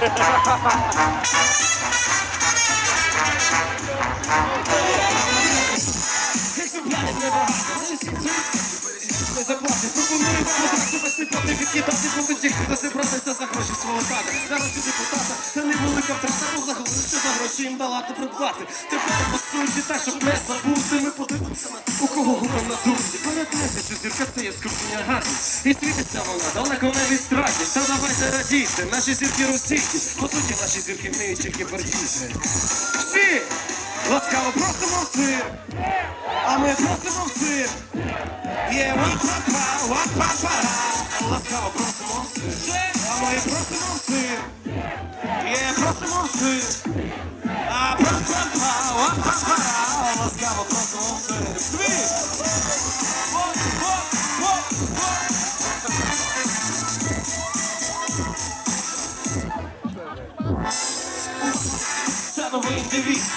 Не заплатять. Пропоную вам одразу вести проти відкидати побиті, хто зібратися за гроші свого тата. Зараз у депутата це втрата, бо заголовився за гроші їм дала то придбати. Тепер по суті, так, щоб не забути, ми подивимося на у кого губа на думці. Пам'ятайте, що зірка це є скупіння газу. І світиться вона далеко не від страті. Та давайте радійте, наші зірки російські. По суті, наші зірки вміють тільки пердіти. Всі! Ласкаво просимо в цирк! А ми просимо в цирк! Є ва-па-па, ва-па-па. Ласкаво просимо в цирк! А ми просимо в цирк! Є просимо в цирк! А ва-па-па. Ласкаво просимо в цирк! Світ! Во, во, во, во. Це новий девіз.